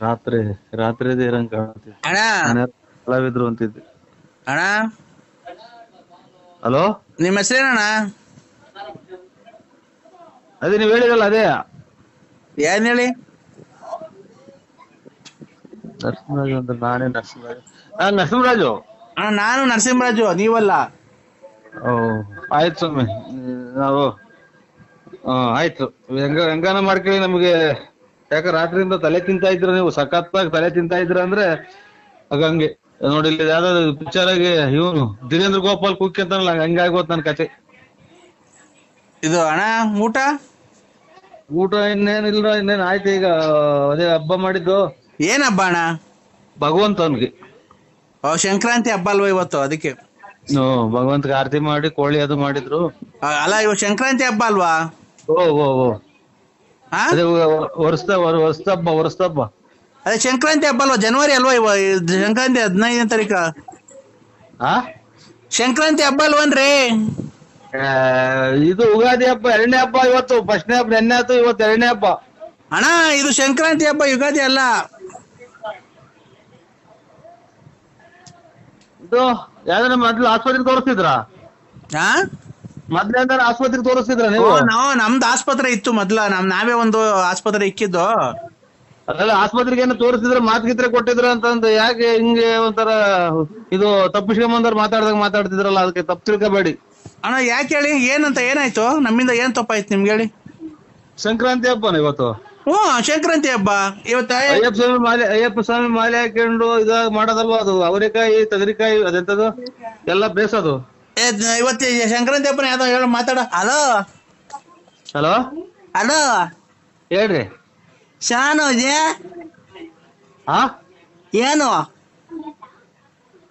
ರಾತ್ರಿ ರಾತ್ರಿ ಇರಂಗ್ ಕಾಣತಿತ್ತು ಅಣ್ಣ! ಕಲಾವಿದ್ರು ಅಂತಿದ್ದೆ. ಅಣ್ಣ! ಹಲೋ? ನಿಮ್ಮ ಹೆಸರೇನಣ್ಣ? ಅದೇ ನೀವ್ ಹೇಳಿದಲ್ಲ ಅದೇ. ಏನ್ ಹೇಳಿ? ನರಸಿಂಹರಾಜು ಅಂತ ನಾನೇ ನರಸಿಂಹರಾಜು. ನಾನ್ ನರಸಿಂಹರಾಜು? ಅಣ್ಣ ನಾನು ನರಸಿಂಹರಾಜು ನೀವಲ್ಲ? ಓ ಆಯ್ತು ಸ್ವಾಮಿ. ನಾವು ಹಾ ಆಯ್ತು. ಹೆಂಗ ಹೆಂಗಾನ ಮಾಡ್ಕೊಳ್ಳಿ ನಮಗೆ? ಯಾಕ ರಾತ್ರಿಯಿಂದ ತಲೆ ತಿಂತಾ ಇದ್ರ ನೀವು ಸಖತ್ತಾಗಿ ತಲೆ ತಿಂತಾ ಇದ್ರ ಅಂದ್ರೆ ಆಗ ಹಂಗೆ. ನೋಡಿ ಇಲ್ಲಿ ಯಾವ್ದಾದ್ರು ಪಿಕ್ಚರ್ ಆಗಿ ಇವನು ದಿನೇಂದ್ರ ಗೋಪಾಲ್ ಕುಕ್ಕಿ ಅಂತಾನಲ್ಲ ಹಂಗಾಗೋತ್ ನನ್ ಕತೆ. ಇದು ಅಣ್ಣ ಊಟ? ಊಟ ಇನ್ನೇನಿಲ್ಲ ಇನ್ನೇನ್ ಆಯ್ತು ಈಗ ಅದೇ ಹಬ್ಬ ಮಾಡಿದ್ದು. ಏನ್ ಹಬ್ಬ ಅಣ್ಣ? ಭಗವಂತನ್ಗೆ ಓ ಸಂಕ್ರಾಂತಿ ಹಬ್ಬ ಅಲ್ವಾ ಇವತ್ತು ಅದಕ್ಕೆ? ಹ್ಮ್ ಭಗವಂತಗೆ ಆರತಿ ಮಾಡಿ ಕೋಳಿ ಅದು ಮಾಡಿದ್ರು. ಆ, ಅಲ್ಲ ಇವತ್ತು ಸಂಕ್ರಾಂತಿ ಹಬ್ಬ ಅಲ್ವಾ? ಓ ಓ ಓ. ಅದೇ ವರ್ಷದ ಹಬ್ಬ ವರ್ಷದ ಹಬ್ಬ. ಅದೇ ಸಂಕ್ರಾಂತಿ ಹಬ್ಬ ಅಲ್ವಾ? ಜನವರಿ ಅಲ್ವಾ ಇವ ಸಂಕ್ರಾಂತಿ ಹದಿನೈದನೇ ತಾರೀಕ? ಆ? ಸಂಕ್ರಾಂತಿ ಹಬ್ಬ ಅಲ್ವನ್ರಿ ಇದು ಯುಗಾದಿ ಹಬ್ಬ ಎರಡನೇ ಹಬ್ಬ ಇವತ್ತು ಫಸ್ಟ್ನೇ ಹಬ್ಬ ನೆನ್ನೆ ಆಯ್ತು ಇವತ್ತು ಎರಡನೇ ಹಬ್ಬ. ಅಣ್ಣ ಇದು ಸಂಕ್ರಾಂತಿ ಹಬ್ಬ ಯುಗಾದಿ ಅಲ್ಲ. ಇದು ಯಾವ್ದಾರ ಮೊದ್ಲು ಆಸ್ಪತ್ರೆಗೆ ತೋರಿಸ್ತಿದ್ರ? ಹಾ ಮೊದ್ಲು ಆಸ್ಪತ್ರೆಗೆ ತೋರಿಸ್ತಿದ್ರ ನೀವು? ನಮ್ದು ಆಸ್ಪತ್ರೆ ಇತ್ತು ಮೊದ್ಲ. ನಮ್ ನಾವೇ ಒಂದು ಆಸ್ಪತ್ರೆ ಇಕ್ಕಿದ್ದು. ಅದೆಲ್ಲ ಆಸ್ಪತ್ರೆಗೆ ಏನೋ ತೋರಿಸಿದ್ರೆ ಮಾತುಗಿತ್ರೆ ಕೊಟ್ಟಿದ್ರ ಅಂತಂದು ಯಾಕೆ ಹಿಂಗೆ ಒಂಥರ ಇದು ತಪ್ಪಿಸ್ಕೊಂಬಂದವ್ರು ಮಾತಾಡ್ದಾಗ ಮಾತಾಡ್ತಿದ್ರಲ್ಲ ಅದಕ್ಕೆ ತಪ್ಪು ತಿಳ್ಕೊಬೇಡಿ. ಅಣ್ಣ ಯಾಕೆ ಹೇಳಿ? ಏನಂತ ಏನಾಯ್ತು? ನಮ್ಮಿಂದ ಏನ್ ತಪ್ಪಾಯ್ತು ನಿಮ್ಗೆ ಹೇಳಿ? ಸಂಕ್ರಾಂತಿ ಹಬ್ಬನ ಇವತ್ತು? ಹ್ಞೂ ಸಂಕ್ರಾಂತಿ ಹಬ್ಬ. ಇವತ್ತ ಅಯ್ಯಪ್ಪ ಸ್ವಾಮಿ ಮಾಲೆ ಅಯ್ಯಪ್ಪ ಸ್ವಾಮಿ ಮಾಲೆ ಹಾಕೊಂಡು ಇದಾಗ ಮಾಡೋದಲ್ವಾ ಅದು? ಅವರೆಕಾಯಿ ತಗರಿಕಾಯಿ ಅದೆಂತದು? ಎಲ್ಲ ಬೇಸದು? ಇವತ್ತು ಸಂಕ್ರಾಂತಿ ಹಬ್ಬನ ಯಾವ್ದೋ ಹೇಳ ಮಾತಾಡ. ಹಲೋ? ಹಲೋ? ಹಲೋ? ಹೇಳ್ರಿ. ಶಾನು ಇದೆ ಹಾ ಏನು?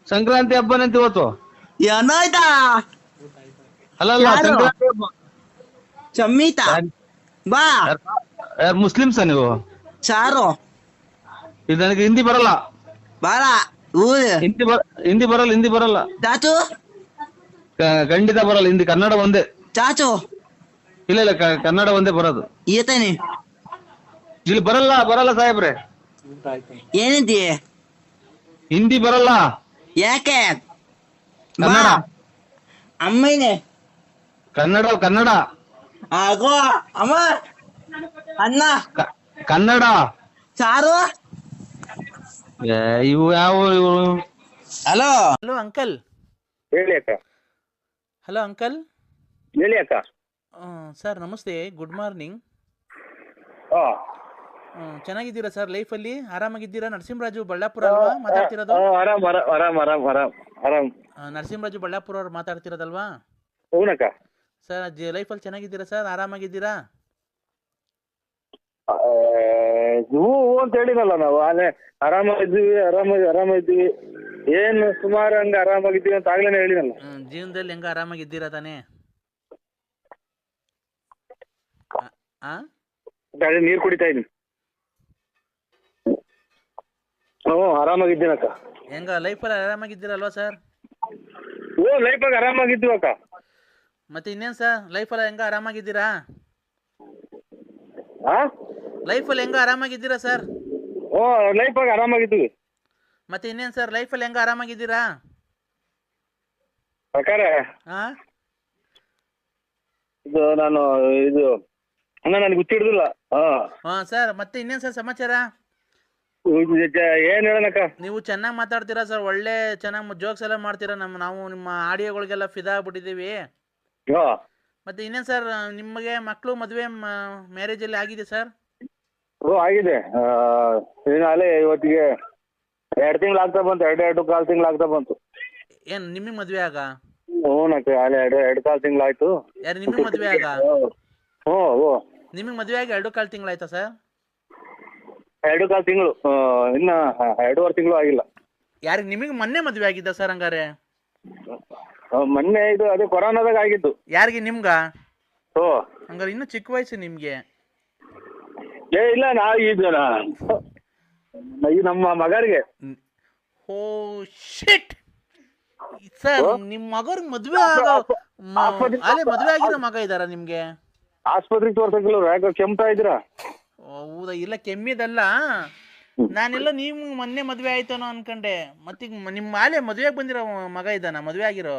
ಸಂಕ್ರಾಂತಿ ಹಬ್ಬನಂತ ಇವತ್ತು. ಏನಾಯ್ತಾ ಅಲ್ಲ ಅಲ್ಲ ಯಾರು? ಸಂಕ್ರಾಂತಿ ಹಬ್ಬ. ಚಮ್ಮಿತ? ಬಾ. ಯಾರ್? ಮುಸ್ಲಿಮ್ಸ ನೀವು? ಚಾರು ಇದು ನನಗೆ ಹಿಂದಿ ಬರಲ್ಲ. ಬಾರ. ಊರು ಹಿಂದಿ ಬರ ಹಿಂದಿ ಬರಲ್ಲ ಹಿಂದಿ ಬರಲ್ಲ. ಕ- ಖಂಡಿತ ಬರಲ್ಲ. ಹಿಂದಿ ಕನ್ನಡ ಒಂದೇ. ಚಾಚು. ಇಲ್ಲ ಇಲ್ಲ ಕ- ಕನ್ನಡ ಒಂದೇ ಬರೋದು. ಈತನಿ ಇಲ್ಲಿ ಬರಲ್ಲ ಬರಲ್ಲ ಸಾಹೇಬ್ರೆ. ಏನಿದ್ದಿ ಹಿಂದಿ ಬರಲ್ಲ. ಯಾಕೆ? ಬಾ. ಕನ್ನಡ. ಅಮ್ಮನೇ ಕನ್ನಡ ಕನ್ನಡ. ಆಗೋ ಅಮ್ಮ. ಅಣ್ಣ. ಕ- ಕನ್ನಡ. ಚಾರು ಏ, ಇವು ಯಾವ ಇವು? ಹಲೋ. Hello uncle. ಹೇಳಿ ಅಕ್ಕ. ಹಲೋ ಅಂಕಲ್ ಹೇಳಿ ಅಕ್ಕ. ಸರ್ ನಮಸ್ತೆ. ಗುಡ್ ಮಾರ್ನಿಂಗ್ ಚೆನ್ನಾಗಿದ್ದೀರಾ ಸರ್ ಲೈಫಲ್ಲಿ ಆರಾಮಾಗಿದ್ದೀರಾ? ನರಸಿಂಹರಾಜು ಬಳ್ಳಾಪುರ ಅಲ್ವಾ ಮಾತಾಡ್ತಿರೋದು? ಆರಾಮ್ ಆರಾಮ್ ಆರಾಮ್ ಆರಾಮ್ ಆರಾಮ್ ಆರಾಮ್. ಆ, ನರಸಿಂಹರಾಜು ಬಳ್ಳಾಪುರ ಅವ್ರು ಮಾತಾಡ್ತಿರೋದಲ್ವಾ ಹೂನಕ್ಕ ಸರ್ ಲೈಫಲ್ಲಿ ಚೆನ್ನಾಗಿದ್ದೀರಾ ಸರ್ ಆರಾಮಾಗಿದ್ದೀರಾ? ಆ, ಹೂ ಹೂ ಅಂತ ಹೇಳಿನಲ್ಲ ನಾವು. ಆನೆ ಆರಾಮಾಗಿದ್ದೀವಿ ಆರಾಮ ಆರಾಮಾಗಿದ್ದೀವಿ ಏನ್ ಸುಮಾರು ಹಂಗ ಆರಾಮಾಗಿದ್ದೀವಿ ಅಂತ ಆಗ್ಲೇನೆ ಹೇಳಿನಲ್ಲ ಹ್ಮ್, ಜೀವನದಲ್ಲಿ ಹೆಂಗ ಆರಾಮಾಗಿದ್ದೀರಾ ತಾನೇ? ಆ- ಆ? ನೀರ್ ಕುಡಿತಾ ಇದೀನಿ. ಹ್ಞೂ ಆರಾಮಾಗಿದ್ದೀನಕ್ಕ. ಹೆಂಗ ಲೈಫಲ್ಲಿ ಆರಾಮಾಗಿದ್ದೀರಲ್ವಾ ಸರ್ ಲೈಫ್ ಲೈಫಾಗ ಆರಾಮಾಗಿದ್ದೀವಿ ಅಕ್ಕ. ಮತ್ತೆ ಇನ್ನೇನ್ ಸರ್ ಲೈಫಲ್ಲಿ ಹೆಂಗ ಆರಾಮಾಗಿದ್ದೀರಾ? ಹಾ ಲೈಫಲ್ಲಿ ಹೆಂಗ ಆರಾಮಾಗಿದ್ದೀರಾ ಸರ್ ಓ ಲೈಫಾಗ ಆರಾಮಾಗಿದ್ದೀವಿ ಮತ್ತೆ ಇನ್ನೇನ್ ಸರ್? ಲೈಫಲ್ಲಿ ಹೆಂಗ ಆರಾಮಾಗಿದ್ದೀರಾ? ಪ್ರಕಾರ? ಹಾ? ಇದು ನಾನು ಇದು ಅಣ್ಣ ನನಗೆ ಗೊತ್ತಿಡ್ದಿಲ್ಲ. ಹಾ. ಹಾ ಸರ್ ಮತ್ತೆ ಇನ್ನೇನ್ ಸರ್ ಸಮಾಚಾರ? ಏನ್ ಹೇಳನಕ್ಕ ನೀವು ಚೆನ್ನಾಗಿ ಮಾತಾಡ್ತೀರಾ ಸರ್? ಒಳ್ಳೆ ಚೆನ್ನಾಗಿ ಜೋಕ್ಸ್ ಎಲ್ಲ ಮಾಡ್ತೀರಾ ನಮ್ಮ ನಾವು ನಿಮ್ಮ ಆಡಿಯೋಗಳಿಗೆಲ್ಲ ಫಿದಾ ಆಗ್ಬಿಟ್ಟಿದ್ದೀವಿ. ಹಾ. ಮತ್ತೆ ಇನ್ನೇನ್ ಸರ್ ನಿಮಗೆ ಮಕ್ಕಳು ಮದುವೆ ಮ್ಯಾರೇಜ್ ಅಲ್ಲಿ ಆಗಿದೆ ಸರ್? ಓ ಆಗಿದೆ. ಇವತ್ತಿಗೆ ಎರಡು ತಿಂಗ್ಳ ಆಗ್ತಾ ಬಂತು ಎರಡು ಎರಡು ಕಾಲು ತಿಂಗ್ಳ ಆಗ್ತಾ ಬಂತು. ಏನ್ ನಿಮಗೆ ಮದ್ವೆ ಆಗ? ಹ್ಞೂನಕ್ಕ ಅಲ್ಲಿ ಎರಡು ಎರಡು ಕಾಲು ತಿಂಗಳು ಆಯ್ತು. ಯಾರು ನಿಮಗೆ ಮದ್ವೆ ಆಗ? ಹ್ಞೂ ಓ ನಿಮಗೆ ಮದ್ವೆ ಆಗಿ ಎರಡು ಕಾಲು ತಿಂಗಳಾಯ್ತಾ ಸರ್? ಎರಡು ಕಾಲು ತಿಂಗಳು ಇನ್ನ ಎರಡೂವರೆ ತಿಂಗಳು ಆಗಿಲ್ಲ. ಯಾರಿಗೆ ನಿಮಗೆ ಮೊನ್ನೆ ಮದ್ವೆ ಆಗಿದ್ದ ಸರ್ ಹಂಗಾರೆ? ಆ, ಮೊನ್ನೆ ಇದು ಅದು ಕೊರೋನಾದಾಗ ಆಗಿದ್ದು. ಯಾರಿಗೆ ನಿಮ್ಗ? ಓ ಹಂಗಾರೆ ಇನ್ನೂ ಚಿಕ್ಕ ವಯಸ್ಸು ನಿಮ್ಗೆ. ಏ ಇಲ್ಲ ನಾ ನಾ- ಈ ನಮ್ಮ ಮಗರಿಗೆ. ಓ ಶಿಟ್ ಸರ್ ನಿಮ್ಮ ಮಗರ್ಗೆ ಮದ್ವೆ ಆಗೋ ಮ- ಅಲ್ಲೇ ಮದುವೆ ಆಗಿರೋ ಮಗ ಇದಾರ ನಿಮ್ಗೆ? ಆಸ್ಪತ್ರೆಗೆ ತೋರ್ಸಕ್ಕಿಲ್ಲ ಯಾಕೆ ಕೆಮ್ತಾ ಇದ್ದೀರಾ? ಹೌದಾ? ಇಲ್ಲ ಕೆಮ್ಮಿದಲ್ಲ. ನಾನೆಲ್ಲ ನೀವು ಮೊನ್ನೆ ಮದ್ವೆ ಆಯ್ತೇನೋ ಅನ್ಕೊಂಡೆ. ಮತ್ತೀಗ ಮ- ನಿಮ್ಮ ಮಾಲೆ ಮದ್ವೆಗ್ ಬಂದಿರೋ ಮಗ ಇದ್ದಾನ? ಮದ್ವೆ ಆಗಿರೋ?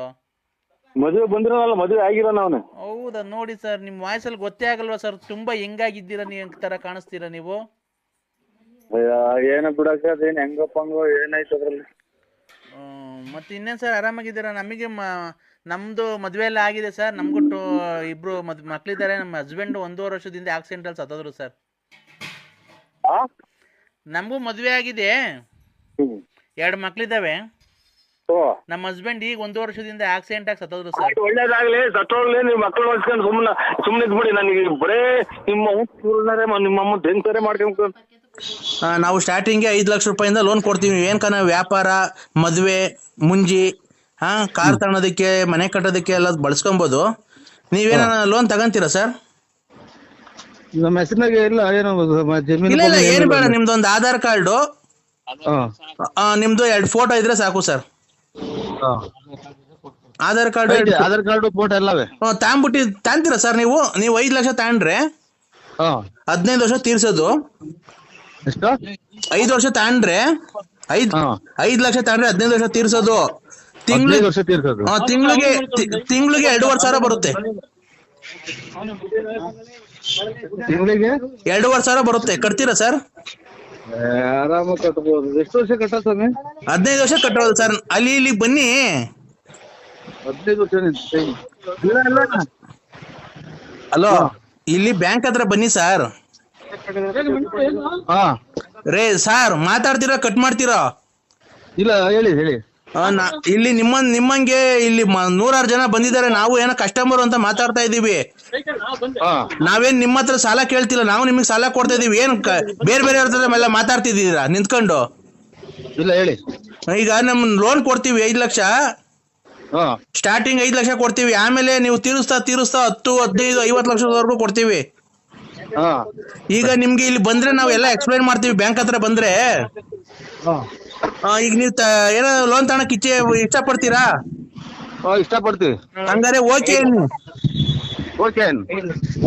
ಮದುವೆ ಬಂದಿರೋನಲ್ಲ ಮದುವೆ ಆಗಿರೋ ಅವನು. ಹೌದಾ? ನೋಡಿ ಸರ್ ನಿಮ್ ವಾಯ್ಸಲ್ಲಿ ಗೊತ್ತೇ ಆಗಲ್ವಾ ಸರ್? ತುಂಬಾ ಹೆಂಗಾಗಿದ್ದೀರಾ ನೀವು ತರ ಕಾಣಿಸ್ತೀರಾ ನೀವು? ಏನ ಬಿಡಕ್ಕ ಅದೇನು ಹೆಂಗಪ್ಪ ಹಂಗೋ ಏನಾಯ್ತು ಅದ್ರಲ್ಲಿ? ಮತ್ತೆ ಇನ್ನೇನು ಸರ್ ಆರಾಮಾಗಿದ್ದೀರಾ? ನಮಗೆ ಮ ನಮ್ಮದು ಮದುವೆ ಎಲ್ಲ ಆಗಿದೆ ಸರ್. ನಮಗೂ ಇಬ್ರು ಇಬ್ಬರು ಮದ್ ನಮ್ಮ ಹಸ್ಬೆಂಡ್ ಒಂದೂವರೆ ವರ್ಷದಿಂದ ಆಕ್ಸಿಡೆಂಟ್ ಅಲ್ಲಿ ಸತ್ತೋದ್ರು ಸರ್. ಆ? ನಮಗೂ ಮದುವೆ ಆಗಿದೆ. ಹ್ಮ್. ಎರಡು ಮಕ್ಕಳಿದ್ದಾವೆ ಓ. ನಮ್ಮ ಹಸ್ಬೆಂಡ್ ಈಗ ಒಂದು ವರ್ಷದಿಂದ ಆಕ್ಸಿಡೆಂಟ್ ಆಗಿ ಸತ್ತೋದ್ರು ಸರ್. ಆಯ್ತು, ಒಳ್ಳೇದಾಗ್ಲಿ. ಸತ್ತೋಗ್ಲಿ ನೀವು ಮಕ್ಕಳು ಹೊಡ್ಸ್ಕೊಂಡು ಸುಮ್ಮನೆ ಸುಮ್ಮನೆ ಇದ್ಬಿಡಿ. ನನಗೆ ಬರೇ ನಿಮ್ಮ ಊರ್ನಾರೆ ನಿಮ್ಮ ಅಮ್ಮ ದೇನ್ಸರೆ ಮಾಡ್ಕೊಂಡು ಆ, ನಾವು ಸ್ಟಾರ್ಟಿಂಗ್ಗೆ ಐದು ಲಕ್ಷ ರೂಪಾಯಿಂದ ಲೋನ್ ಕೊಡ್ತೀವಿ. ಏನ್ ಕಣ ವ್ಯಾಪಾರ ಮದುವೆ ಮುಂಜಿ ಹಾ ಕಾರ್ ತಗೊಳೋದಕ್ಕೆ ಮನೆ ಕಟ್ಟೋದಕ್ಕೆ ಎಲ್ಲ ಬಳಸ್ಕೊಬೋದು. ನೀವೇನ ಲೋನ್ ತಗಂತೀರಾ ಸರ್ ನಮ್ಮ ಹೆಸರಿನಾಗ ಇಲ್ಲ ಏನೋ ಮ- ಜಮೀನು ಇಲ್ಲ ಇಲ್ಲ ಏನು ಬೇಡ ನಿಮ್ದು ನಿಮ್ದೊಂದು ಆಧಾರ್ ಕಾರ್ಡು. ಆ ನಿಮ್ದು ಎರಡು ಫೋಟೋ ಇದ್ರೆ ಸಾಕು sir Aadhaar card Aadhaar card photo ಎಲ್ಲವೇ? ತಾಂಬಿಟ್ಟು ತಾಂತೀರಾ ಸರ್ ನೀವು? ನೀವು ಐದು ಲಕ್ಷ ತಾಂಡ್ರೆ ಹಾ. ಹದಿನೈದು ವರ್ಷ ತೀರ್ಸೋದು. ಎಷ್ಟು? ಐದು ವರ್ಷ ತಗೊಂಡ್ರೆ ಐದ್. ಐದ್ ಲಕ್ಷ ತಗೊಂಡ್ರೆ ಹದಿನೈದು ವರ್ಷ ತೀರ್ಸೋದು. ತಿಂಗಳಿಗೆ ವರ್ಷ ತೀರ್ಸೋದು. ತಿಂಗಳಿಗೆ ತಿಂಗಳಿಗೆ ಎರಡೂವರೆ ಸಾವಿರ ಬರುತ್ತೆ. ತಿಂಗಳಿಗೆ? ಎರಡೂವರೆ ಸಾವಿರ ಬರುತ್ತೆ. ಕಟ್ತೀರಾ ಸರ್? ಆರಾಮ ಕಟ್ಬೋದು. ಎಷ್ಟು ವರ್ಷ ಕಟ್ಟೋ ಸ್ವಾಮಿ? ಹದಿನೈದು ವರ್ಷ ಕಟ್ಟೋದು ಸರ್. ಅಲ್ಲಿ ಇಲ್ಲಿ ಬನ್ನಿ. ಹದಿನೈದು ವರ್ಷ. ಅಲೋ ಇಲ್ಲಿ ಬ್ಯಾಂಕ್ ಹತ್ರ ಬನ್ನಿ ಸರ್. ಹಾ. ರೇ ಸರ್ ಮಾತಾಡ್ತೀರಾ ಕಟ್ ಮಾಡ್ತೀರಾ? ಇಲ್ಲ ಹೇಳಿ ಹೇಳಿ. ಆ, ನಾ- ಇಲ್ಲಿ ನಿಮ್ಮ ನಿಮ್ಮಂಗೆ ಇಲ್ಲಿ ಮ- ನೂರಾರು ಜನ ಬಂದಿದ್ದಾರೆ. ನಾವು ಏನೋ ಕಸ್ಟಮರ್ ಅಂತ ಮಾತಾಡ್ತಾ ಇದೀವಿ ಹಾ. ನಾವೇನ್ ನಿಮ್ಮ ಹತ್ರ ಸಾಲ ಕೇಳ್ತಿಲ್ಲ. ನಾವು ನಿಮಗೆ ಸಾಲ ಕೊಡ್ತಾ ಇದೀವಿ ಏನ್ ಕ- ಬೇರೆ ಬೇರೆ ಹತ್ರ ಎಲ್ಲ ಮಾತಾಡ್ತಿದ್ದೀರಾ ನಿಂತ್ಕೊಂಡು? ಇಲ್ಲ ಹೇಳಿ. ಈಗ ನಮ್ ಲೋನ್ ಕೊಡ್ತೀವಿ ಐದ್ ಲಕ್ಷ. ಹಾ. ಸ್ಟಾರ್ಟಿಂಗ್ ಐದ್ ಲಕ್ಷ ಕೊಡ್ತೀವಿ. ಆಮೇಲೆ ನೀವು ತೀರಿಸ್ತಾ ತೀರಿಸ್ತಾ ಹತ್ತು ಹದಿನೈದು ಐವತ್ತು ಲಕ್ಷದವರೆಗೂ ಕೊಡ್ತೀವಿ. ಈಗ ನಿಮ್ಗೆ ಇಲ್ಲಿ ಬಂದ್ರೆ ನಾವು ಎಲ್ಲ ಎಕ್ಸ್ಪ್ಲೈನ್ ಮಾಡ್ತೀವಿ ಬ್ಯಾಂಕ್ ಹತ್ರ ಬಂದ್ರೆ. ಹಾ. ಆ, ಈಗ ನೀವು ಏನೋ ಲೋನ್ ತಗೊಳಕ್ ಇಚ್ಛೆ ಇಷ್ಟ ಪಡ್ತೀರಾ ಹಾ ಇಷ್ಟಪಡ್ತೀವಿ. ಹಂಗಾರೆ ಓಕೆ ಓಕೆ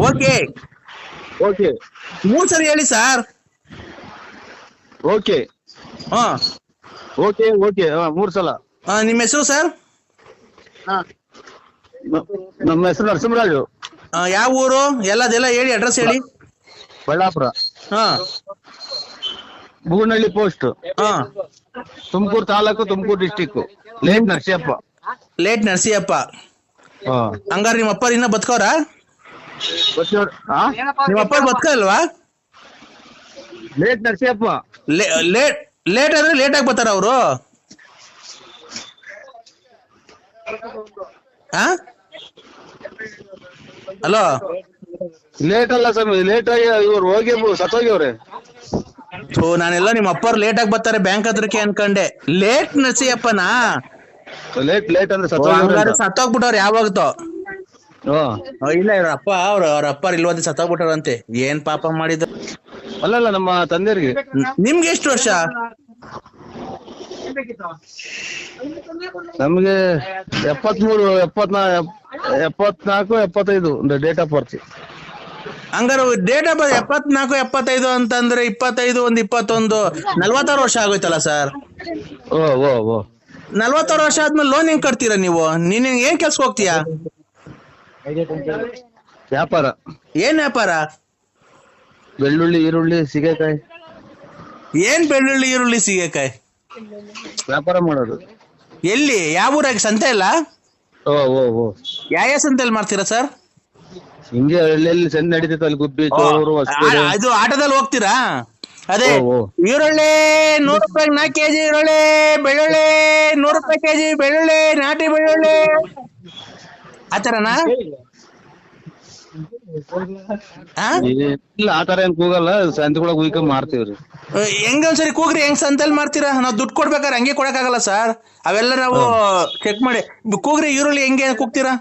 ಓಕೆ ಓಕೆ ಮೂರ್ ಸರಿ ಹೇಳಿ ಸರ್ ಓಕೆ ಹಾ. ಓಕೆ ಓಕೆ ಹಾ ಮೂರ್ ಸಲ. ಆ, ನಿಮ್ಮ ಹೆಸರು ಸರ್ ನ- ನಮ್ಮ ಹೆಸರು ನರಸಿಂಹರಾಜು. ಯಾವ ಊರು? ಎಲ್ಲದೆಲ್ಲ ಹೇಳಿ ಅಡ್ರೆಸ್ ಹೇಳಿ. ಬಳ್ಳಾಪುರ. ಹಾ. ಬೂನಹಳ್ಳಿ ಪೋಸ್ಟ್. ಹಾ. Tumakuru taluk Tumakuru district late Narasiyappa late Narasiyappa ಹಾ. ಹಂಗಾರೆ ನಿಮ್ಮ ಅಪ್ಪ ಇನ್ನ ಬದುಕೋರ? ನಿಮ್ಮ ಅಪ್ಪ ಬದುಕಲ್ವಾ? ಲೇಟ್ ನರಸಿಯಪ್ಪ ಲೇಟ್ ಲೇಟ್ ಆದ್ರೆ ಲೇಟ್ ಆಗಿ ಬರ್ತಾರ ಅವರು. ಹಾ ಹಲೋ? ಲೇಟ್ ಅಲ್ಲ ಸರ್ ಲೇಟ್ ಆಗಿ ಇವ್ರು ಹೋಗಿ ಸತ್ತೋಗ್ಯವ್ರೆ ಥೂ ನಾನೆಲ್ಲ ನಿಮ್ಮ ಅಪ್ಪರು ಲೇಟ್ ಆಗಿ ಬರ್ತಾರೆ ಬ್ಯಾಂಕ್ ಹತ್ರಕ್ಕೆ ಅನ್ಕಂಡೆ. ಲೇಟ್ ನರಸಿಯಪ್ಪನಾ? ಲೇಟ್ ಲೇಟ್ ಅಂದ್ರೆ ಓ, ಸತ್ತೋಗ್ಯವ್ರೆ ಹಂಗಾರೆ. ಸತ್ತೋಗ್ಬಿಟ್ಟವ್ರು ಯಾವಾಗತ್ತೋ ಓ, ಇಲ್ಲ ಇವ್ರ ಅಪ್ಪ ಅವ್ರ ಅವ್ರ ಅಪ್ಪ ಇಲ್ವಂತೆ ಸತ್ತೋಗ್ಬಿಟ್ಟವ್ರಂತೆ. ಏನ್ ಪಾಪ ಮಾಡಿದ್ರು ಅಲ್ಲಲ್ಲ ನಮ್ಮ ತಂದೆಯರಿಗೆ ನಿಮ್ಗೆ ಎಷ್ಟು ವರ್ಷ? ನಮ್ಗೆ ಎಪ್ಪತ್ಮೂರು ಎಪ್ಪತ್ನಾ ಎಪ್ಪತ್ನಾಲ್ಕು ಎಪ್ಪತ್ತೈದು ಡೇಟ್ ಆಫ್ ಬರ್ತಿ ಹಂಗಾರೆ ಡೇಟ್ ಆಫ್ ಎಪ್ಪತ್ನಾಲ್ಕು ಎಪ್ಪತ್ತೈದು ಅಂತಂದ್ರೆ ಇಪ್ಪತ್ತೈದು ಒಂದ್ ಇಪ್ಪತ್ತೊಂದು ನಲ್ವತ್ತಾರು ವರ್ಷ ಆಗೋಯ್ತಲ್ಲ ಸರ್? ಓ ಓ ಓ. ನಲ್ವತ್ತಾರು ವರ್ಷ ಆದ್ಮೇಲೆ ಲೋನ್ ಹೆಂಗ್ ಕಟ್ತೀರಾ ನೀವು? ನೀನ್ ಏನ್ ಕೆಲ್ಸಕ್ಕೆ ಹೋಗ್ತೀಯಾ? ವ್ಯಾಪಾರ. ಏನ್ ವ್ಯಾಪಾರ? ಬೆಳ್ಳುಳ್ಳಿ ಈರುಳ್ಳಿ ಸೀಗೆಕಾಯಿ. ಏನ್ ಬೆಳ್ಳುಳ್ಳಿ ಈರುಳ್ಳಿ ಸೀಗೆಕಾಯಿ? ವ್ಯಾಪಾರ ಮಾಡೋದು. ಎಲ್ಲಿ? ಯಾವ ಊರಾಗ? ಸಂತೆ ಇಲ್ಲ ಓ ಓ ಓ. ಯಾವ ಸಂತೆಯಲ್ಲಿ ಮಾಡ್ತೀರಾ ಸರ್ ಹಿಂಗೆ ಎಲ್ಲೆಲ್ಲಿ ಸಂತೆ ನಡೀತೈತೆ ಅಲ್ಲಿ ಗುಬ್ಬಿ ಚೋರು ಹೊಸಪೇಟೆ ಇದು ಆಟೋದಲ್ಲಿ ಹೋಗ್ತೀರಾ? ಅದೇ ಓ, ಓ. ಈರುಳ್ಳಿ ನೂರು ರೂಪಾಯಿ ನಾಲ್ಕು ಕೆಜಿ ಈರುಳ್ಳಿ ಬೆಳ್ಳುಳ್ಳಿ ನೂರು ರೂಪಾಯಿ ಕೆಜಿ ಬೆಳ್ಳುಳ್ಳಿ ನಾಟಿ ಬೆಳ್ಳುಳ್ಳಿ. ಆತರನಾ ಆ? ಇಲ್ಲ ಆ ತರ ಏನ್ ಕೂಗಲ್ಲ ಸಂತೆಗೊಳಗ್ ಉಯ್ಕೊಂಡ್ ಮಾರ್ತೀವ್ರಿ. ಹೆಂಗ ಒಂದ್ಸರಿ ಕೂಗ್ರಿ ಹೆಂಗ್ ಸಂತೆಲ್ ಮಾಡ್ತೀರಾ ನಾವ್ ದುಡ್ಡು ಕೊಡ್ಬೇಕಾರೆ ಹಂಗೆ ಕೊಡಕ್ಕಾಗಲ್ಲ ಸರ್. ಅವೆಲ್ಲ ನಾವು ಚೆಕ್ ಮಾಡಿ. ಕೂಗ್ರಿ ಈರುಳ್ಳಿ ಹೆಂಗೆ ಕೂಗ್ತೀರಾ?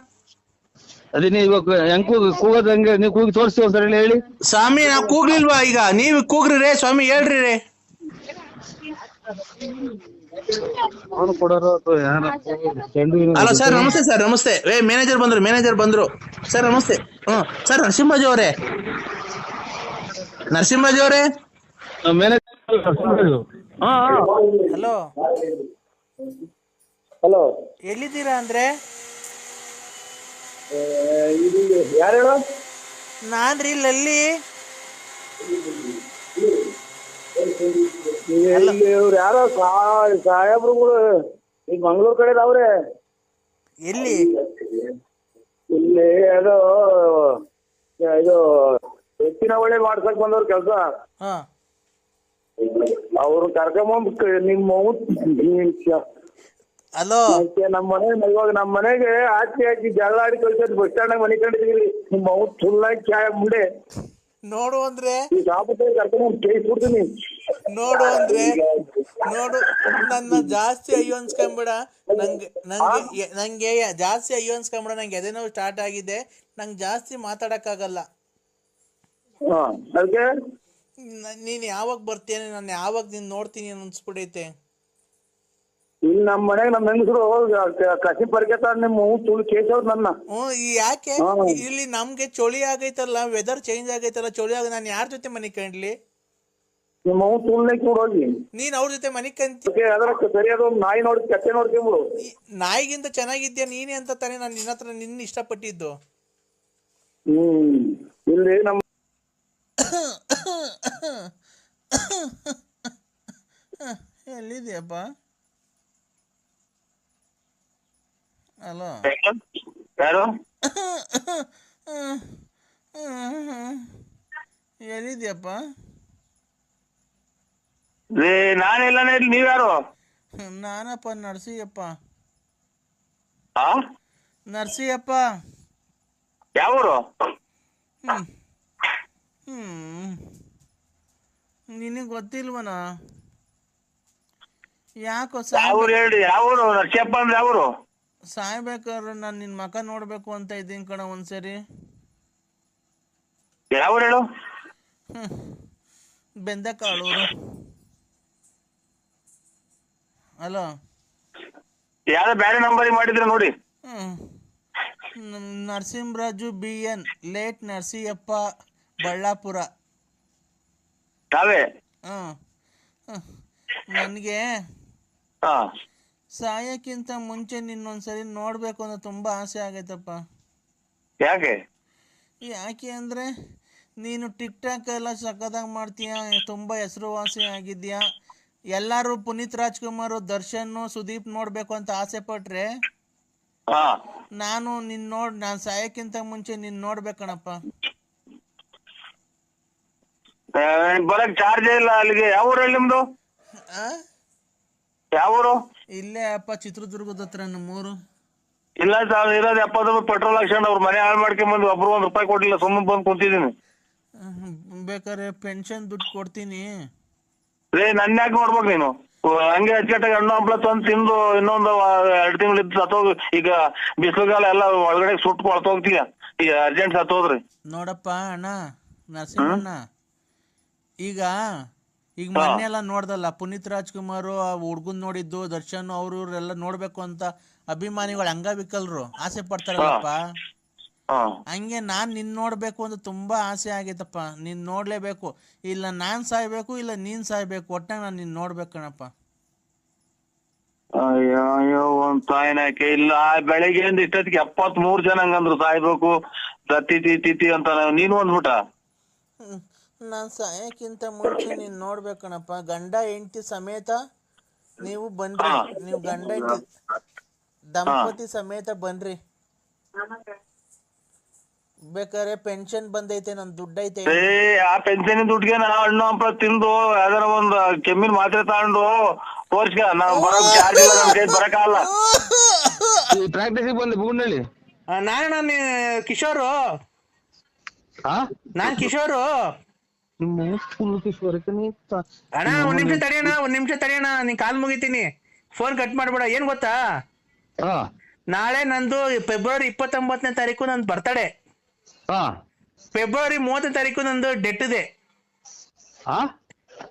ಅದೇ ನೀವು ಇವಾಗ ಹೆಂಗ್ ಕೂಗ್ ಕೂಗೋದ್ ಹಂಗೆ ನೀವು ಕೂಗಿ ತೋರಿಸ್ತೀವಿ ಒಂದ್ಸರಿ ಹೇಳಿ. ಸ್ವಾಮಿ ನಾವು ಕೂಗ್ಲಿಲ್ವಾ ಈಗ? ನೀವ್ ಕೂಗ್ರಿ ರೇ ಸ್ವಾಮಿ ಹೇಳ್ರಿ ರೇ. ಅವ್ರು ಕೊಡೋರು ಅಥವಾ ಯಾರು? ಚೆಂಡು ಹೂವಿನ ಹಲೋ ಸರ್ ನಮಸ್ತೆ ಸರ್ ನಮಸ್ತೆ. ಏ ಮ್ಯಾನೇಜರ್ ಬಂದ್ರು ಮ್ಯಾನೇಜರ್ ಬಂದ್ರು. ಸರ್ ನಮಸ್ತೆ. ಹ್ಮ್ ಸರ್ ನರಸಿಂಹಜಿ ಅವರೇ. ನರಸಿಂಹಜಿ ಅವರೇ. ಮ್ಯಾನೇಜರ್ ಹಾ. ಹಲೋ. ಹಲೋ. ಎಲ್ಲಿದ್ದೀರಾ ಅಂದ್ರೆ? ಯಾರು ಹೇಳು? ನಾನ್ ಲಲ್ಲಿ. ಇಲ್ಲಿ ಇವ್ರು ಯಾರೋ ಸಾಹೇಬ್ರುಗಳು ಈಗ ಮಂಗಳೂರು ಕಡೆ ಅವ್ರೆ ಎಲ್ಲಿ? ಇಲ್ಲಿ ಅದು ಇದು ಎತ್ತಿನ ಒಳ್ಳೆ ಮಾಡ್ಸಕ್ ಬಂದವ್ರ ಕೆಲಸ. ಅವ್ರು ಕರ್ಕೊಂಬಂದ್ ನಿಮ್ಮ ಹಲೋ ನಮ್ಮ ಮನೆ ಇವಾಗ ನಮ್ಮ ಮನೆಗೆ ಆಚೆ ಹಾಕಿ ಜಗಳ ಆಡಿ ಕಳ್ಸೋದು ಬಸ್ ಸ್ಟ್ಯಾಂಡ್ ಮನೆ ಕಂಡಿದ್ದೀವಿ ನಿಮ್ಮ ಅವ್ನು ಫುಲ್ಲಾಗಿ ಚಾಯ ಮುಂಡೆ ನೋಡು ಅಂದ್ರೆ ನೋಡು ಅಂದ್ರೆ ನೋಡು ನನ್ನ ಜಾಸ್ತಿ ಅಯ್ಯೋ ಅನ್ಸ್ಕೊಂಬಿಡ ನಂಗೆ ನಂಗೆ ನಂಗೆ ಜಾಸ್ತಿ ಅಯ್ಯೋ ಅನ್ಸ್ಕೊಂಬಿಡ ನಂಗೆ ಎದೆ ನೋವು ಸ್ಟಾರ್ಟ್ ಆಗಿದೆ. ನಂಗೆ ಜಾಸ್ತಿ ಮಾತಾಡಕ್ಕಾಗಲ್ಲ. ನೀನ್ ಯಾವಾಗ ಬರ್ತೀಯ ನಾನು ಯಾವಾಗ ನಿನ್ ನೋಡ್ತೀನಿ ಅನ್ಸ್ಬಿಡೈತೆ ಇಲ್ಲಿ ನಮ್ಮ ಮನೆಗೆ ನಮ್ಮ ಹೆಂಗಸರು ಕಸಿ ಪರಿಗೆ ನಿಮ್ಮ ತುಳು ಕೇಸವ್ರು ನನ್ನ. ಹ್ಮ್ ಈ ಯಾಕೆ ಇಲ್ಲಿ ನಮ್ಗೆ ಚಳಿ ಆಗೈತಲ್ಲ ವೆದರ್ ಚೇಂಜ್ ಆಗೈತಲ್ಲ ಚಳಿ ಆಗ ನಾನು ಯಾರ ಜೊತೆ ಮನೆ ಕಂಡ್ಲಿ ನಿಮ್ಮ ಅವ್ನು ತುಳ್ನೆ ಕೂಡ ಹೋಗಿ. ನೀನ್ ಅವ್ರ ಜೊತೆ ಮನೆ ಕಂತಿ ಅದರ ಸರಿಯಾದ ಒಂದು ನಾಯಿ ನೋಡಿ ಕತ್ತೆ ನೋಡ್ಕೊಂಬಿಡು ನಾಯಿಗಿಂತ ಚೆನ್ನಾಗಿದ್ಯಾ ನೀನೇ ಅಂತ ತಾನೇ ನಾನು ನಿನ್ನ ಹತ್ರ ನಿನ್ನ ಇಷ್ಟಪಟ್ಟಿದ್ದು. ಹ್ಮ್. ಇಲ್ಲಿ ನಮ್ಮ ಎಲ್ಲಿದ್ಯಪ್ಪ? ಹಲೋ ಯಾರು ಎಲ್ಲಿದ್ಯಪ್ಪ ನಾನೆಲ್ಲ ಇಲ್ಲಿ ನೀವ್ಯಾರು? ನಾನಪ್ಪ ನರಸಿಯಪ್ಪ. ಆ? ನರ್ಸಿಯಪ್ಪ. ಯಾವೂರು? ಹ್ಮ್. ಹ್ಮ್. ನಿನಗೆ ಗೊತ್ತಿಲ್ವನ? ಯಾಕೋ ಸಾಯ್ ಯಾವೂರು ಹೇಳಿ ಯಾವೂರು ನರಸಿಯಪ್ಪ ಅಂದ್ರೆ ಯಾವೂರು? ಸಾಯ್ಬೇಕಾದ್ರೆ ನಾನು ನಿನ್ನ ಮಕ ನೋಡ್ಬೇಕು ಅಂತ ಇದ್ದೀನಿ ಕಣ ಒಂದ್ಸರಿ. ಯಾವೂರು ಹೇಳು? ಹ್ಮ್. ಬೆಂದಕಾಳೂರು. ಹಲೋ ಯಾವ್ದೋ ಬ್ಯಾರೆ ನಂಬರ್ ಮಾಡಿದ್ರೆ ನೋಡಿ. Narasimharaju B N late Narasiyappa Ballapura. ತಾವೇ? ಹಾ ನನಗೆ ಹಾ. ಸಾಯಕ್ಕಿಂತ ಮುಂಚೆ ನಿನ್ನೊಂದ್ಸರಿ ನೋಡ್ಬೇಕು ಅಂತ ತುಂಬಾ ಆಸೆ ಆಗೈತಪ್ಪ. ಯಾಕೆ? ಯಾಕೆ ಅಂದ್ರೆ ನೀನು ಟಿಕ್ ಟಾಕ್ ಎಲ್ಲ ಸಕ್ಕದಾಗಿ ಮಾಡ್ತೀಯ ತುಂಬಾ ಹೆಸರುವಾಸಿ ಆಗಿದ್ಯಾ ಎಲ್ಲರೂ ಪುನೀತ್ ರಾಜ್ಕುಮಾರ್ ದರ್ಶನ್ ಸುದೀಪ್ ನೋಡ್ಬೇಕು ಅಂತ ಆಸೆ ಪಟ್ರೆ ನಾನು ನಿನ್ನ ನೋಡ್ ನಾನು ಸಾಯಕ್ಕಿಂತ ಮುಂಚೆ ನಿನ್ನ ನೋಡ್ಬೇಕಣಪ್ಪ ಬರಕ್ ಚಾರ್ಜ್ ಇಲ್ಲ ಅಲ್ಲಿಗೆ. ಯಾವ ಊರಲ್ಲಿ ನಿಮ್ದು? ಯಾವ ಊರು ಇಲ್ಲೇ ಅಪ್ಪ ಚಿತ್ರದುರ್ಗದ ಹತ್ರ ನಮ್ಮೂರು. ಇಲ್ಲ ಸರ್ ಇರೋದು ಎಪ್ಪತ್ತು ರೂಪಾಯಿ ಪೆಟ್ರೋಲ್ ಹಾಕ್ಸ್ಕೊಂಡು ಅವ್ರ ಮನೆ ಹಾಳು ಮಾಡ್ಕೊಂಡ್ ಬಂದು ಒಬ್ರು ಒಂದ್ ರೂಪಾಯಿ ಕೊಟ್ಟಿಲ್ಲ ಸುಮ್ಮನೆ ಬಂದು ಕುಂತಿದ್ದೀನಿ. ಹ್ಮ್, ಬೇಕಾದ್ರೆ ಪೆನ್ಷನ್ ದುಡ್ಡು ಕೊಡ್ತೀನಿ. ರೇ ನನ್ನ ಯಾಕೆ ನೋಡ್ಬೇಕು ನೀನು? ಹಂಗೆ ಅಚ್ಚಕಟ್ಟಾಗಿ ಹಣ್ಣು ಹಂಪ್ಲ ತಂದು ತಿಂದು ಇನ್ನೊಂದು ಎರಡು ತಿಂಗಳು ಇದ್ದು ಸತ್ತೋಗಿ ಈಗ ಬಿಸಿಲುಗಾಲ ಎಲ್ಲ ಒಳಗಡೆ ಸುಟ್ಟು ಕೊಳ್ತೋಗ್ತೀಯ ಈಗ ಅರ್ಜೆಂಟ್ ಸತ್ತೋದ್ರಿ. ನೋಡಪ್ಪ ಅಣ್ಣ ನರಸಿಂಹಣ್ಣ ಈಗ ಈಗ ಮೊನ್ನೆ ಎಲ್ಲ ನೋಡ್ದಲ್ಲ ಪುನೀತ್ ರಾಜ್ಕುಮಾರ್ ಆ ಹುಡ್ಗನ್ ನೋಡಿದ್ದು ದರ್ಶನ್ ಅವ್ರು ಎಲ್ಲ ನೋಡ್ಬೇಕು ಅಂತ ಅಭಿಮಾನಿಗಳು ಅಂಗವಿಕಲರು ಆಸೆ ಪಡ್ತಾರಲ್ಲಪ್ಪ. ಹಂಗೆ ನಾನ್ ನಿನ್ ನೋಡ್ಬೇಕು ಅಂತ ತುಂಬಾ ಆಸೆ ಆಗೈತಪ್ಪ. ನೀನ್ ನೋಡ್ಲೇಬೇಕು. ಇಲ್ಲ ನಾನ್ ಸಾಯ್ಬೇಕು ಇಲ್ಲ ನೀನ್ ಸಾಯ್ಬೇಕು. ಒಟ್ಟಾಗ ನಾನು ನಿನ್ ನೋಡ್ಬೇಕಣಪ್ಪ ಅಯ್ಯೋ ಅಯ್ಯೋ ಒಂದ್ ತಾಯಿನಾಕೆ ಇಲ್ಲ ಬೆಳಿಗ್ಗೆಯಿಂದ ಇಷ್ಟೊತ್ತಿಗೆ ಎಪ್ಪತ್ ಮೂರ್ ಜನ ಹಂಗಂದ್ರು ಸಾಯ್ಬೇಕು. ತತ್ತಿ ತಿ ತಿತಿ ಅಂತ ನೀನು ಅಂದ್ಬಿಟ್ಟ. ನಾನ್ ಸಾಯಕ್ಕಿಂತ ಮುಂಚೆ ನೀನ್ ನೋಡ್ಬೇಕಣಪ್ಪ. ಗಂಡ ಹೆಂಡತಿ ಸಮೇತ ನೀವು ಬನ್ರಿ. ನೀವು ಗಂಡ ಹೆಂಡತಿ ದಂಪತಿ ಸಮೇತ ಬನ್ರಿ ಬೇಕಾದ್ರೆ ಪೆನ್ಷನ್ ಬಂದೈತೆ ನನ್ ದುಡ್ಡೈತೆ. ಏ ಆ ಪೆನ್ಷನ್ ದುಡ್ಡಿಗೆ ನಾ ಹಣ್ಣು ಹಂಪಲ ತಿಂದು ಯಾವ್ದಾರ ಒಂದ್ ಕೆಮ್ಮಿನ ಮಾತ್ರೆ ತಗೊಂಡು ತೋರ್ಸ್ಕ. ನಾವ್ ಬರೋಕ್ ಚಾರ್ಜ್ ಇಲ್ಲ ನಮ್ ಕೈ ಬರಕ್ಕಾಗಲ್ಲ ಪ್ರಾಕ್ಟೀಸಿಗೆ ಬಂದೆ ನಾನು ಕಿಶೋರು. ಹಾ ನಾನ್ ಕಿಶೋರು. ಅಣ್ಣ ಒಂದ್ ನಿಮಿಷ ತಡಿಯಣ ಒಂದ್ ನಿಮಿಷ ತಡಿಯಣ ನೀನ್ ಕಾಲ್ ಮುಗಿತೀನಿ. ಫೋನ್ ಕಟ್ ಮಾಡ್ಬೇಡ ಏನ್ ಗೊತ್ತಾ? ಹಾ. ನಾಳೆ ನಂದು ಫೆಬ್ರವರಿ ಇಪ್ಪತ್ತೊಂಬತ್ತನೇ ತಾರೀಕು ನಂದು ಬರ್ತಡೆ ಹಾ. ಫೆಬ್ರವರಿ ಮೂವತ್ತನೇ ತಾರೀಕು ನಂದು ಡೆಟ್ ಇದೆ ಹಾ?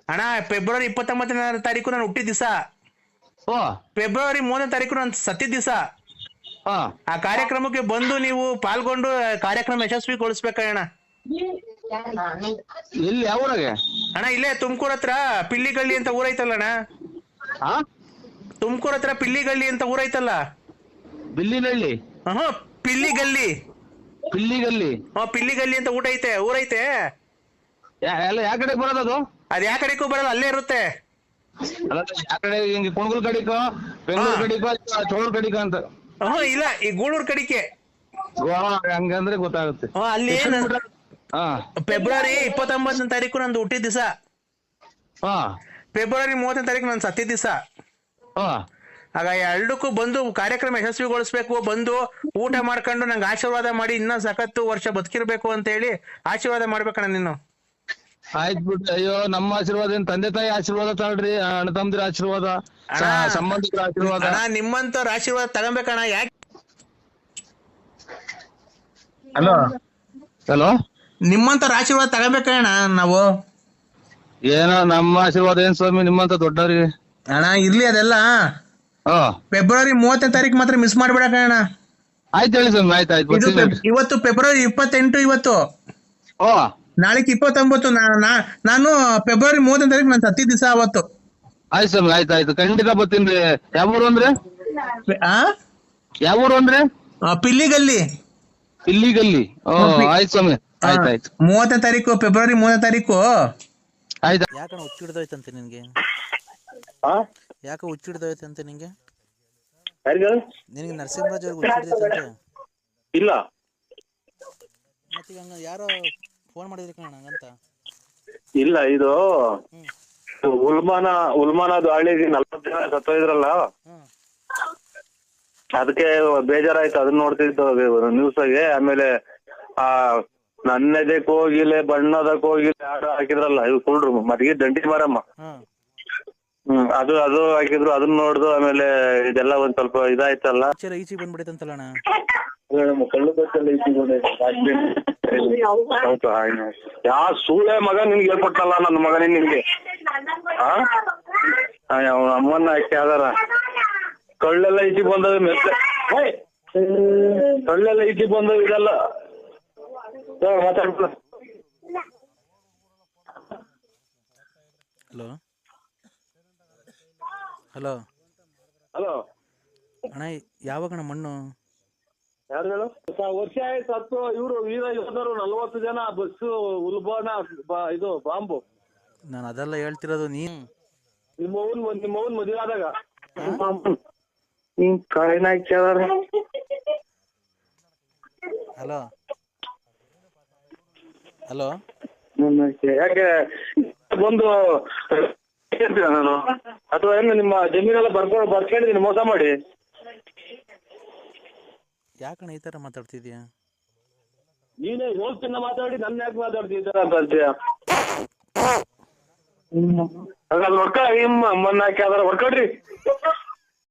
ಅಣ್ಣ ಫೆಬ್ರವರಿ ಇಪ್ಪತ್ತೊಂಬತ್ತನೇ ತಾರೀಕು ನಾನು ಹುಟ್ಟಿದ ದಿವಸ. ಓ ಫೆಬ್ರವರಿ ಮೂವತ್ತನೇ ತಾರೀಕು ನನ್ ಸತ್ತಿದ ದಿವಸ. ಹಾ. ಆ ಕಾರ್ಯಕ್ರಮಕ್ಕೆ ಬಂದು ನೀವು ಪಾಲ್ಗೊಂಡು ಕಾರ್ಯಕ್ರಮ ಯಶಸ್ವಿಗೊಳಿಸ್ಬೇಕಣ್ಣ. ಎಲ್ಲಿ ಯಾವ ಊರಾಗೆ? ಅಣ್ಣ ಇಲ್ಲೇ ತುಮಕೂರ್ ಹತ್ರ ಪಿಲ್ಲಿಗಳ್ಳಿ ಅಂತ ಊರೈತಲ್ಲ ಅಣ್ಣ? ಹಾ ತುಮಕೂರ್ ಹತ್ರ ಪಿಲ್ಲಿಗಳ್ಳಿ ಅಂತ ಊರೈತಲ್ಲ? ಬಿಲ್ಲಿನಹಳ್ಳಿ ಹ್ಮ್ ಪಿಲ್ಲಿಗಲ್ಲಿ ಪಿಲ್ಲಿಗಲ್ಲಿ ಹ್ಮ್ ಪಿಲ್ಲಿಗಲ್ಲಿ ಅಂತ ಊಟ ಐತೆ ಊರೈತೆ. ಯಾ- ಎಲ್ಲ ಯಾವ ಕಡೆ ಬರೋದದು ಅದ್? ಯಾ ಕಡೆಗೂ ಬರಲ್ಲ ಅಲ್ಲೇ ಇರುತ್ತೆ. ಅಲ್ಲ ಯಾವ ಕಡೆ ಹಿಂಗೆ ಕುಣಗುಲ್ ಕಡಿಕೋ ಬೆಂಗಳೂರು ಹಾ. ಕಡಿಕೋ ಚೋಳೂರ್ ಕಡಿಕೋ ಅಂತ? ಹ್ಮ್ ಇಲ್ಲ ಈ ಗೂಳೂರ್ ಕಡಿಕೆ. ವಾ, ಹಂಗಂದ್ರೆ ಗೊತ್ತಾಗುತ್ತೆ. ಹ್ಮ್ ಅಲ್ಲಿ ಹಾ ಫೆಬ್ರವರಿ ಇಪ್ಪತ್ತೊಂಬತ್ತನೇ ತಾರೀಕು ನಂದು ಹುಟ್ಟಿದ ದಿವಸ. ಹಾ. ಫೆಬ್ರವರಿ ಮೂವತ್ತನೇ ತಾರೀಕು ನಾನು ಸತ್ತಿದ ದಿವಸ. ಹಾ. ಆಗ ಎರಡಕ್ಕೂ ಬಂದು ಕಾರ್ಯಕ್ರಮ ಯಶಸ್ವಿಗೊಳಿಸ್ಬೇಕು ಬಂದು ಊಟ ಮಾಡ್ಕೊಂಡು ನಂಗೆ ಆಶೀರ್ವಾದ ಮಾಡಿ ಇನ್ನೂ ಸಖತ್ತು ವರ್ಷ ಬದುಕಿರ್ಬೇಕು ಅಂತ ಹೇಳಿ ಆಶೀರ್ವಾದ ಮಾಡ್ಬೇಕಣ್ಣ ನೀನು. ಆಯ್ತು ಬಿಟ್ಟು ಅಯ್ಯೋ ನಮ್ಮ ಆಶೀರ್ವಾದ ಏನ್ ತಂದೆ ತಾಯಿ ಆಶೀರ್ವಾದ ತಾಳ್ರಿ ಅಣ್ಣ ತಮ್ಮದಿರ ಆಶೀರ್ವಾದ ಅಣ್ಣ. ಸಂಬಂಧಿಕರ ಆಶೀರ್ವಾದ. ಅಣ್ಣ ನಿಮ್ಮಂತವ್ರ ಆಶೀರ್ವಾದ ತಗೊಬೇಕಣ್ಣ ಯಾಕೆ ಹಲೋ ಹಲೋ ನಿಮ್ಮಂತವ್ರ ಆಶೀರ್ವಾದ ತಗೋಬೇಕಣ್ಣ ನಾವು? ಏನೋ ನಮ್ಮ ಆಶೀರ್ವಾದ ಏನ್ ಸ್ವಾಮಿ ನಿಮ್ಮಂತ ದೊಡ್ಡವ್ರಿಗೆ? ಅಣ್ಣ ಇರ್ಲಿ ಅದೆಲ್ಲ. ಹಾ. ಫೆಬ್ರವರಿ ಮೂವತ್ತನೇ ತಾರೀಕು ಮಾತ್ರ ಮಿಸ್ ಮಾಡ್ಬೇಡಕಣ್ಣ ಆಯ್ತು ಹೇಳಿ ಸ್ವಾಮಿ ಆಯ್ತು ಆಯ್ತು ಇದು ಬರ್ತೀನಿ ಫೆಬ್- ಇವತ್ತು ಫೆಬ್ರವರಿ ಇಪ್ಪತ್ತೆಂಟು ಇವತ್ತು. ಓ ನಾಳೆಗೆ ಇಪ್ಪತ್ತೊಂಬತ್ತು ನಾ- ನಾ- ನಾನು ಫೆಬ್ರವರಿ ಮೂವತ್ತನೇ ತಾರೀಕು ನಾನು ಸತ್ತಿ ದಿವಸ ಅವತ್ತು. ಆಯ್ತು ಸ್ವಾಮಿ ಆಯ್ತು ಆಯ್ತು ಖಂಡಿತ ಬರ್ತೀನಿ ಯಾವ ಊರು ಅಂದ್ರೆ? ಆ? ಯಾವ ಊರು ಅಂದ್ರೆ? ಆ, ಪಿಲ್ಲಿಗಲ್ಲಿ. ಇಲ್ಲಿಗಲ್ಲಿ ಓ ಆಯ್ತು ಸ್ವಾಮಿ. ಆಯ್ತು ಆಯ್ತು. ಮೂವತ್ತನೇ ತಾರೀಕು ಫೆಬ್ರವರಿ ಮೂವತ್ತನೇ ತಾರೀಕು. ಆಯ್ತು. ಯಾಕಣ್ಣ ಹುಚ್ಚಿಡ್ದೋಯ್ತಂತೆ ನಿನ್ಗೆ? ಯಾಕೆ ಹುಚ್ಚಿಡ್ದೋಯ್ತಂತೆ ನಿಂಗೆ ನಿನಗೆ ನರಸಿಂಹರಾಜ್ ಅವ್ರಿಗೆ ಹುಚ್ಚಿಡ್ದೈತಂತೆ ಇಲ್ಲ. ಮತ್ತೆ ಈಗ ಹಂಗ ಯಾರೋ ಫೋನ್ ಮಾಡಿದ್ರಿ ಕಣ ಹಂಗಂತ? ಇಲ್ಲ ಇದು ಉಲ್ಮಾನ ಉಲ್ಮಾನ ಹಳ್ಳಿಗೆ ನಲ್ವತ್ತು ಜನ ಸತ್ತೋಯ್ದ್ರಲ್ಲ? ಅದಕ್ಕೆ ಬೇಜಾರಾಯ್ತು ಅದನ್ನ ನೋಡ್ತಿದ್ದು ನ್ಯೂಸ್ ಆಗಿ. ಆಮೇಲೆ ಆ ನನ್ನೆದೆ ಕೋಗಿಲೆ ಬಣ್ಣದ ಕೋಗಿಲೆ ಯಾರು ಹಾಕಿದ್ರಲ್ಲ ಇದು ಕುಳ್ರು ಮದ್ಗೆ ದಂಡಿ ಮಾರಮ್ಮ. ಹಾಂ. ಹ್ಮ್ ಅದು ಅದು ಹಾಕಿದ್ರು ಅದನ್ನ ನೋಡ್ದು ಆಮೇಲೆ ಇದೆಲ್ಲ ಒಂದ್ ಸ್ವಲ್ಪ ಇದಾಯ್ತಲ್ಲ. ಈಚೆ ಈಚೆ ಬಂದ್ಬಿಡೈತಂತಲ್ಲ ಅಣ್ಣ? ಕಳ್ಳು ಬಸ್ಸಲ್ಲಿ ಯಾ ಸೂಳೆ ಮಗ ನಿನ್ಗೆ ಹೇಳ್ಕೊಟ್ಟಲ್ಲ ನನ್ನ ಮಗನೇ ನಿನ್ಗೆ? ಹಾ? ಅವ್ನ ಅಮ್ಮನ್ನ ಹಾಕಿ ಅದಾರ ಕಳ್ಳೆಲ್ಲ ಈಚಿ ಬಂದದ ಮೆತ್ತೆ! ಕಳ್ಳೆಲ್ಲ ಈಚಿ ಬಂದದ ಇದೆಲ್ಲ. Hello hello. ಹಲೋ. ಅಣ್ಣ ಯಾವಾಗಣ್ಣ ಮಣ್ಣು? ಯಾರು ಹೇಳು? ವರ್ಷ ಆಯ್ತು ಹತ್ತು. ಇವರು ವೀರ ಯೋಧರು ನಲ್ವತ್ತು ಜನ ಬಸ್ಸು ಉಲ್ಬಾಣ ಬ- ಇದು ಬಾಂಬು. ನಾನು ಅದೆಲ್ಲ ಹೇಳ್ತಿರೋದು ನೀನು. ನಿಮ್ಮ ಅವ್ವನ್ ಮದ್- ನಿಮ್ಮ ಅವ್ವನ್ ಮದುವೆ ಆದಾಗ. ಹಲೋ. ಹಲೋ. ಯಾಕೆ ಬಂದು ಹೇಳ್ತೀರಾ ನಾನು? ಅಥವಾ ಏನು ನಿಮ್ಮ ಜಮೀನೆಲ್ಲ ಬರ್ಕೊಂಡು ಬರ್ಕೊಂಡಿದ್ದೀನಿ ಮೋಸ ಮಾಡಿ? ಯಾಕಣ್ಣ ಈ ಥರ ಮಾತಾಡ್ತಿದ್ಯಾ? ನೀನೇ ಹೋಗ್ತಿನ್ನ ಮಾತಾಡಿ ನನ್ನ ಯಾಕೆ ಈ ತರ ಅಂತೀಯ? ಹಾಗಾದ್ರೆ ಹೊಡ್ಕ ನಿಮ್ಮ ಮೊನ್ನೆ ಹಾಕಿ ಅದರ ಹೊಡ್ಕೊಡ್ರಿ